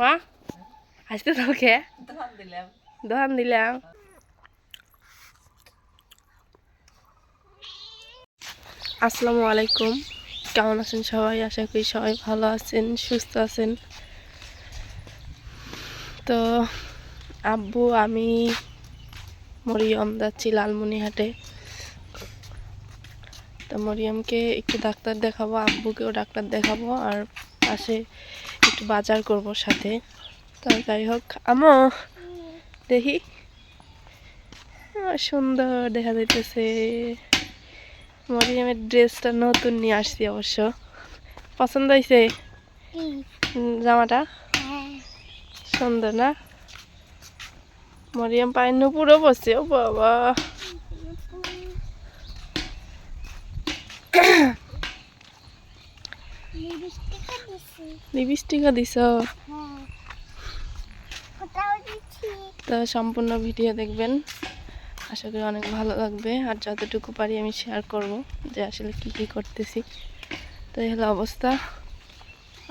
মা আসতে দিলাম। আসসালামু আলাইকুম। কেমন আছেন সবাই? আশা করি সবাই ভালো আছেন, সুস্থ আছেন। তো আব্বু, আমি মরিয়ম যাচ্ছি লালমনিহাটে তো মরিয়মকে একটু ডাক্তার দেখাবো, আব্বুকেও ডাক্তার দেখাবো, আর পাশে একটু বাজার করব সাথে। তো যাই হোক, আমো, দেখি। সুন্দর দেখা যাইতেছে। মরিয়ামের ড্রেসটা নতুন নিয়ে আসছি অবশ্য। পছন্দ হয়েছে জামাটা? সুন্দর না? মরিয়াম পায়ের নুপুরও বসছে, ও বাবা। লিপস্টিকও দিছ? তো সম্পূর্ণ ভিডিও দেখবেন। আশা করি অনেক ভালো লাগবে। আর যতটুকু পারি আমি শেয়ার করব যে আসলে কি কি করতেছি। তো এই হলো অবস্থা।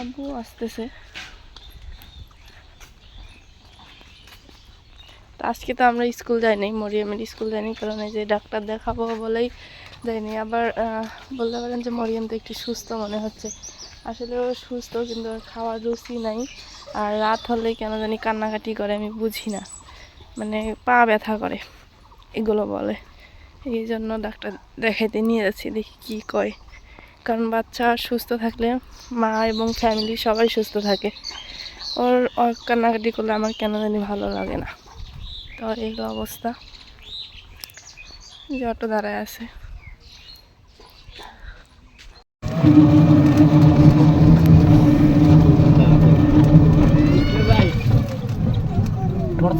আব্বু আসতেছে। তো আজকে তো আমরা স্কুল যাইনি মরিয়ামের স্কুল যাইনি কারণ এই যে ডাক্তার দেখাবো বলেই যাইনি। আবার বলতে পারেন যে মরিয়ম তো একটু সুস্থ মনে হচ্ছে। আসলে ও সুস্থ, কিন্তু খাওয়ার রুচি নাই। আর রাত হলে কেন জানি কান্নাকাটি করে, আমি বুঝি না। মানে পা ব্যথা করে, এগুলো বলে। এই জন্য ডাক্তার দেখাইতে নিয়ে যাচ্ছি, দেখি কি কয়। কারণ বাচ্চা সুস্থ থাকলে মা এবং ফ্যামিলি সবাই সুস্থ থাকে। ওর কান্নাকাটি করলে আমার কেন জানি ভালো লাগে না। তো এই অবস্থা। যে অটো দাঁড়ায় আছে।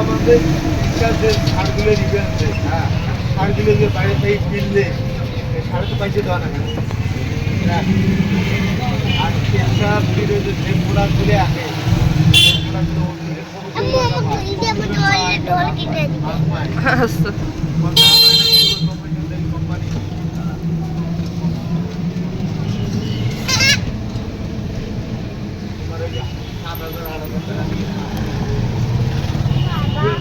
আমাদের যে সারগুলো আছে হ্যাঁ সারগুলো যে বাইরে থেকে কিনলে সার তো পাইছে দেওয়া না। আর কেঁচা ফিরে যে যে প্রোডাক্টগুলো আসে প্রোডাক্টগুলো ওদের কোনো মাল পায়। আচ্ছা কোম্পানি মানে সাত হাজার আট হাজার টাকা দিয়ে।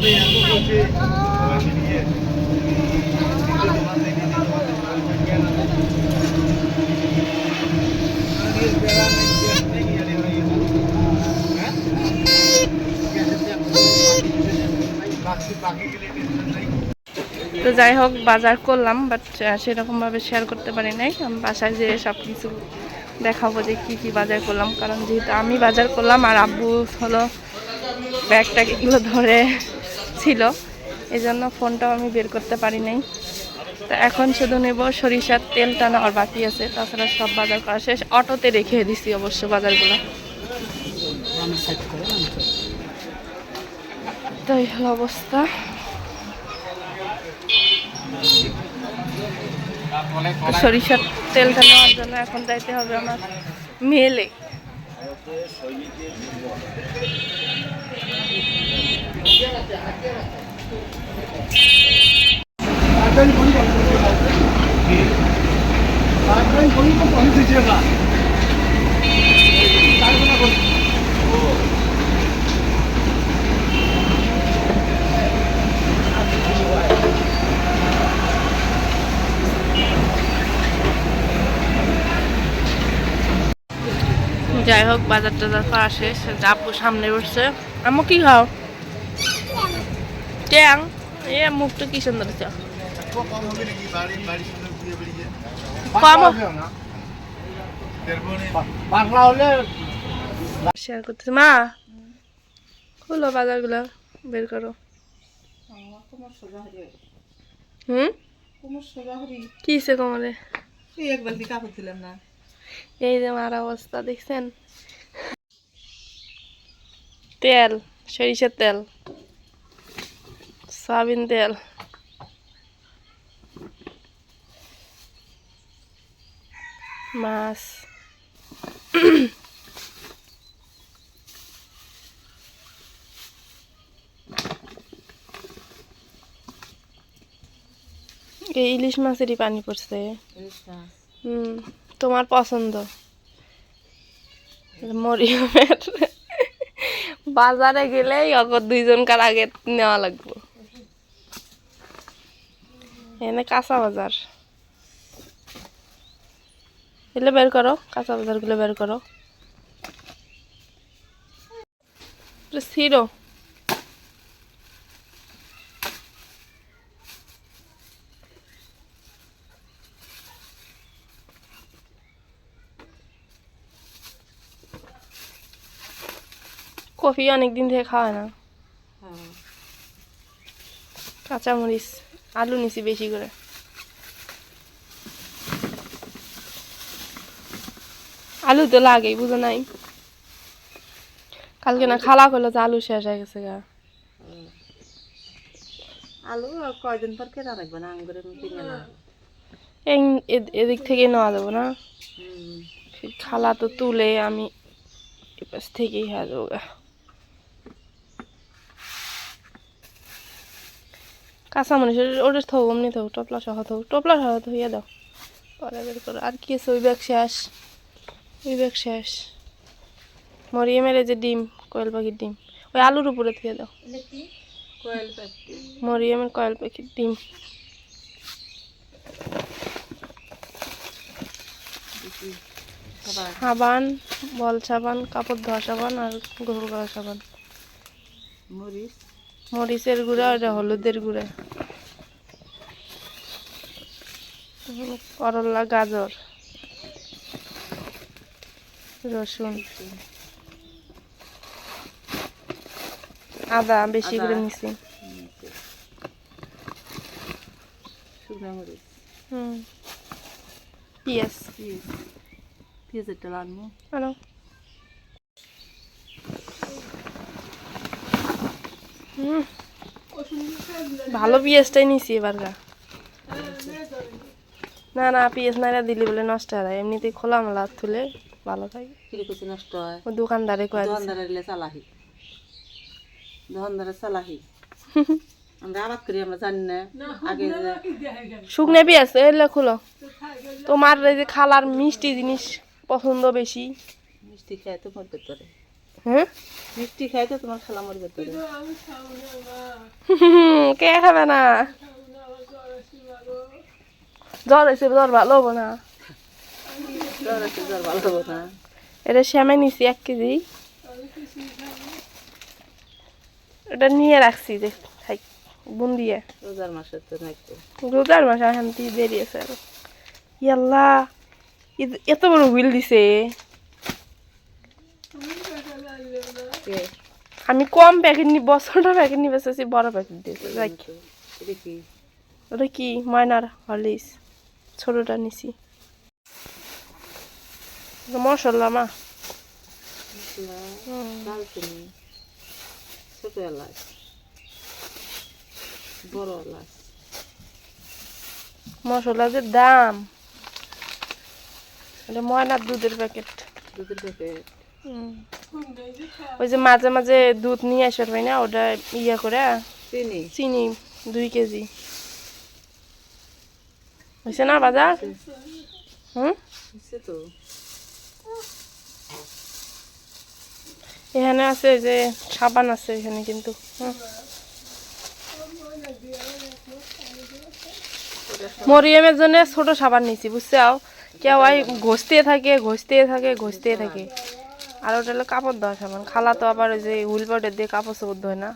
এই এত বলছে, আমি নিয়ে নিজে দোকান থেকে নিজে দোকান থেকে মাল কিনে আনা যায়। আর এই বেড়া নেই, গ্যাস নেই, ইয়ারে হয়ে গেছে। হ্যাঁ? গ্যাসের দাম বাকি বাকি গেলে টেনশন নাই তো যাই হোক, বাজার করলাম বাট সেরকমভাবে শেয়ার করতে পারি নাই। আমি বাসায় যেয়ে সব কিছু দেখাবো যে কী কী বাজার করলাম, কারণ যেহেতু আমি বাজার করলাম আর আব্বু হলো ব্যাগটা এগুলো ধরে ছিল এই জন্য ফোনটাও আমি বের করতে পারি নাই। তো এখন শুধু নেব সরিষার তেলটা নেওয়ার বাকি আছে, তাছাড়া সব বাজার করা শেষ। অটোতে রেখে দিছি অবশ্য বাজারগুলো। তো এই হলো অবস্থা। সরিষার তেলটা নেওয়ার জন্য এখন যাইতে হবে আমার মেলে। তারপরে যাই হোক বাজার টাজার করা শেষ যাব সামনে বসছে আম্মু কি খাও? ট্যাং। এ মুখটা কি সুন্দর শেয়ার করতেছে। মা খুলো বাজারগুলো বের করো। হুম? কি কোমরে এক বালতি কাপড় দিলাম না? এই যে আমার অবস্থা দেখছেন? তেল সরিষার তেল সয়াবিন তেল। মাছ। এই ইলিশ মাছেরই পানি পড়ছে। হুম। তোমার পছন্দ? মরিয়মের বাজারে গেলেই অগর দুইজনকার আগে নেওয়া লাগবে। এনে কাঁচা বাজার। এগুলো বের করো, কাঁচা বাজারগুলো বের করো। ছিড়ো। কফি অনেক দিন থেকে খাওয়া না। কাঁচামরিচ আলু নিছি বেশি করে। আলু তো লাগেই বুঝো নাই। কালকে না খালা করল যে আলু শেষ হয়ে গেছে গা। আলু কয়দিন পর কেনা রাখবে না আঙ্গুরের কিনে না এই এদিক থেকে নেওয়া যাব না। খালা তো তুলে আমি এপাশ থেকেই হয়ে যাব গা। কাঁচা মরিচ ওটা থৌ অমনি থৌ টপলা সহ থৌ টপলা সহ থইয়া দাও। পরে বের করো। আর কি আছে? ওই ব্যাগ শেষ। ওই ব্যাগ শেষ। মরিয়ে মেরে যে ডিম কয়েল পাখির ডিম ওই আলুর উপরে থুয়ে দাও। কোয়েল প্যাকেট মরিয়ামের কয়েল পাখির ডিম। সাবান বল সাবান কাপড় ধোয়া সাবান আর গোসল করা সাবান। মরিচ। মরিচের গুঁড়া আর হলুদের গুঁড়া। করলা গাজর রসুন। আদা বেশি করে। নিছি শুকনো মরিচ। হুম। পিঁয়াজ। পেঁয়াজ। পেঁয়াজের তেল আনব আনো ভালো পেঁয়াজটাই নিছি এবার গা। না না পেঁয়াজ নাইরা দিলি বলে নষ্ট হয়। এমনিতেই খোলা মেলা তুলে ভালো থাকে। নষ্ট হয়? ও দোকানদারে কয়ে লে চালাহি। দোকানদারের চালাহি। আমরা আবাদ করি আমরা জানি না। আগে যে পেঁয়াজ এলে খুলো। তোমার এই যে খালার মিষ্টি জিনিস পছন্দ বেশি। মিষ্টি খায় তো মরবে হ্যাঁ মিষ্টি খায় তো তোমার খালা মরবে তোরে কে খাবে না? জ্বর হয়েছে জ্বর ভালো হব না। জ্বর জ্বর ভালো হব না। এটা শ্যামাই নিছি এক কেজি। এটা নিয়ে রাখছি যে খাই বুন দিয়ে। রোজার তো নাই রোজার মাসে আর। ইয়াল্লা এত বড় হুইল দিছে। কে আমি কম প্যাকেট নি বছরটা প্যাকেট নিয়ে বেসেছি বড় প্যাকেট দিয়েছে কি? ওটা কি? ময়নার হলিস ছোটটা নিছি। মশলা মা। মশলা ছোট এলাচ বড় এলাচ। মশলা যে দাম। এটা ময়নার দুধের প্যাকেট দুধের প্যাকেট ওই যে মাঝে মাঝে দুধ নিয়ে আসার পাই না ওটা ইয়া করে চিনি। চিনি দুই কেজি। হয়েছে না বাজার? হুম? এখানে আছে যে সাবান আছে এখানে কিন্তু। মরিয়মের জন্য ছোট সাবান নিছি বুঝছ? কেউ ঘষতে থাকে ঘষতে থাকে ঘষতে থাকে। আর ওটা হলো কাপড় দেওয়া সাবান। খালা তো আবার ওই যে হুইল পাউডার দিয়ে কাপড় চোপড় ধোয় না।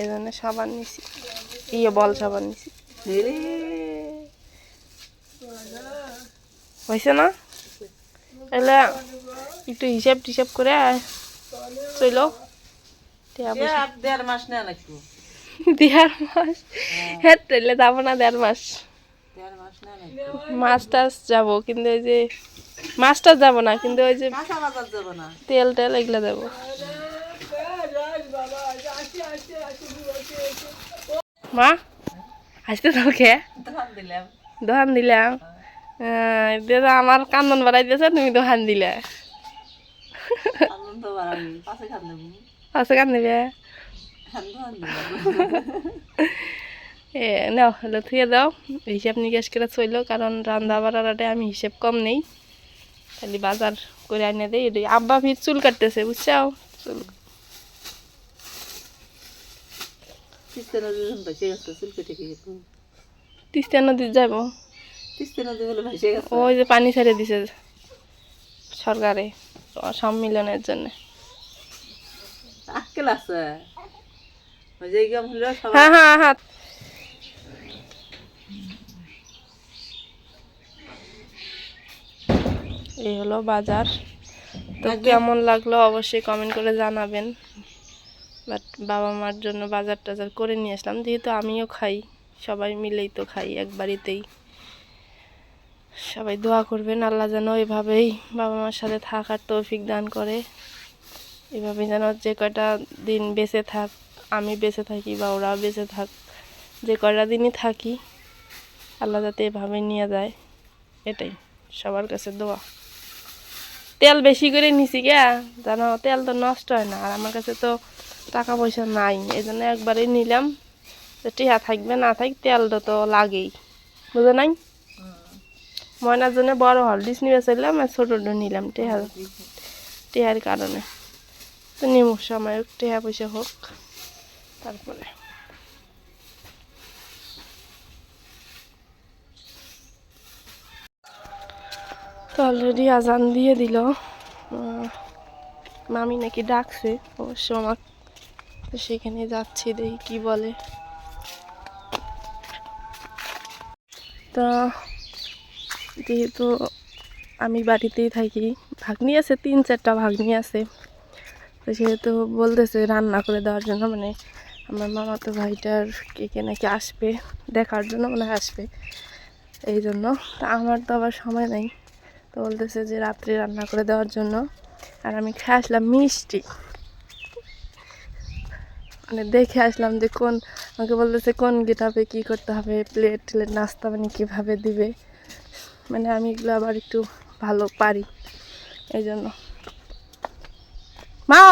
এই জন্য সাবান নিছি। ইয়ে বল সাবান নিছি। হয়েছে না? তাহলে একটু হিসাব টিসাব করে আর দেড় মাস লাগতো দেড় মাস? হ্যাঁ। তাহলে যাব না দেড় মাস। মাস টাছ যাব কিন্তু ওই যে মাছ টাছ যাব না কিন্তু ওই যে তেল টেল এগুলো দেবো। মা আসতে তো খে দোকান দিলাম। দাদা আমার কান্দন বাড়াই দিয়েছে তুমি দোকান দিলে। পাশে কান দিবে। এ নাও হলো থুয়ে দাও। হিসাব নিকাশ করে চলল কারণ রান্না বাড়াটাতে আমি হিসেব কম নেই। খালি বাজার করে আনে এটাই আব্বা ফির চুল কাটতেছে বুঝছাও? চুল তিস্তা নদী যাব ওই যে পানি ছেড়ে দিছে সরকারে সম্মিলনের জন্য। হ্যাঁ হ্যাঁ হ্যাঁ। এই হলো বাজার। তো কেমন লাগল অবশ্যই কমেন্ট করে জানাবেন। বাট বাবা মার জন্য বাজার টাজার করে নিয়ে আসলাম। যেহেতু আমিও খাই সবাই মিলেই তো খাই এক বাড়িতেই। সবাই দোয়া করবেন আল্লাহ যেন এভাবেই বাবা মার সাথে থাকার তৌফিক দান করে। এভাবে যেন যে কয়টা দিন বেঁচে থাক আমি বেঁচে থাকি বা ওরাও বেঁচে থাক যে কয়টা দিনই থাকি আল্লাহ যাতে এভাবে নিয়ে যায় এটাই সবার কাছে দোয়া। তেল বেশি করে নিছি গা জানো তেল তো নষ্ট হয় না, আর আমার কাছে তো টাকা পয়সা নাই এই জন্য একবারেই নিলাম টিহা থাকবে, না থাক তেলটা তো লাগেই। বুঝো নাই? ময়নার জন্য বড় হলদিস নিয়ে চললাম আর ছোটোটা নিলাম টেহা টেহার কারণে। তো নিমু সময় টেহা পয়সা হোক, তারপরে। তো অলরেডি আজান দিয়ে দিল। মামি নাকি ডাকছে, অবশ্য আমার তো সেখানে যাচ্ছি, দেখি কি বলে। তা যেহেতু আমি বাড়িতেই থাকি, ভাগ্নি আছে, তিন চারটা ভাগ্নি আছে। তো সেহেতু বলতেছে রান্না করে দেওয়ার জন্য মানে আমার মামা তো ভাইটার কে কে নাকি আসবে, দেখার জন্য মানে আসবে। এই জন্য, তা আমার তো আবার সময় নেই। তো বলতেছে যে রাত্রে রান্না করে দেওয়ার জন্য। আর আমি খেয়ে আসলাম মিষ্টি। মানে দেখে আসলাম যে কোন, আমাকে বলতেছে কোন গেটাবে কী করতে হবে, প্লেট টেলেট নাস্তা মানে কীভাবে দিবে। মানে আমি এগুলো আবার একটু ভালো পারি এই জন্য মা!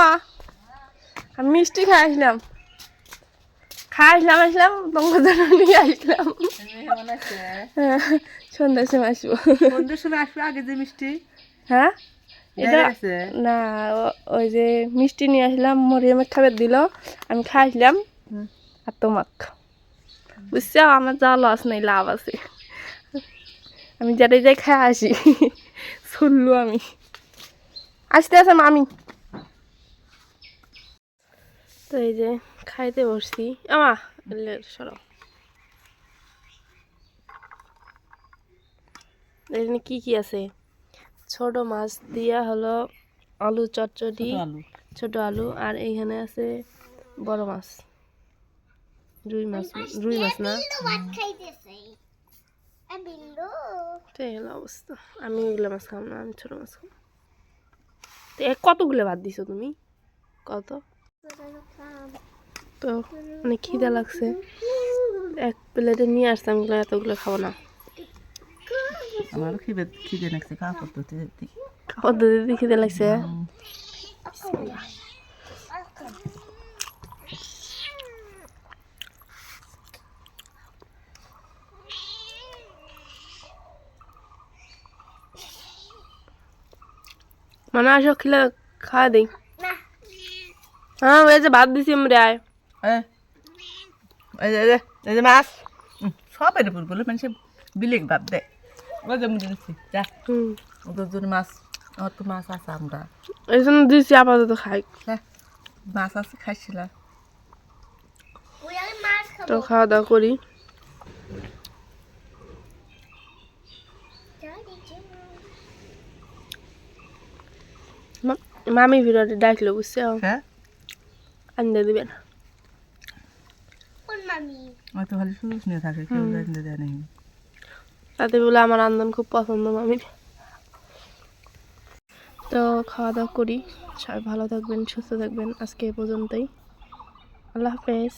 আমি মিষ্টি খাই খাই আসলাম আসলাম তোমার জন্য নিয়ে আসলাম সন্ধ্যার সময় আসব বন্ধুর সময় আসবে আগে যে মিষ্টি হ্যাঁ এটা না ওই যে মিষ্টি নিয়ে আসলাম মরিয়মের খাবার দিল আমি খাই আসলাম আর তোমাক বুঝছ আমার যা লস নেই লাভ আছে আমি যেটাই যাই খাই আসি শুনলু আমি আসতে আছে মামি তো এই যে খাইতে বসছি। আমা সরো। এখানে কি কি আছে? ছোট মাছ দিয়া হলো আলু চটচটি ছোট আলু। আর এইখানে আছে বড় মাছ। রুই মাছ রুই মাছ না? অবস্থা। আমি ওগুলো মাছ খাম না আমি ছোট মাছ খাম। তো কতগুলো ভাত দিছো তুমি? কত? তো অনেক খিদা লাগছে। এক প্লেটে নিয়ে আসতাম এগুলো এতগুলো খাব না। আমারও খিদে খিদে লাগছে খাওয়া পদ্ধতি দিতে খিদে লাগছে। মানে আসো খেলে খাওয়া দিই। হ্যাঁ যে ভাত দিছি আমরা আয়। এই যে এই যে মাছ। সব এর উপর বলে মানুষে বিলেক ভাব দেয় ওই যে মুড়ি দিচ্ছি যা। ওদের মাছ আমার তো মাছ আছে আমরা। এই জন্য দিয়েছি আপাতত খাই। মাছ আছে খাইছিলাম তো খাওয়া দাওয়া করি মামি ভিডিওতে ডাকলো বুঝছে? হ্যাঁ। আনতে দিবেন। হয়তো খালি সুযোগ নিয়ে থাকে কেউ জানতে দেয় নাই। তাতে বলে আমার আন্দন খুব পছন্দ মামির। তো খাওয়া দাওয়া করি। সবাই ভালো থাকবেন সুস্থ থাকবেন আজকে এ পর্যন্তই। আল্লাহ হাফেজ।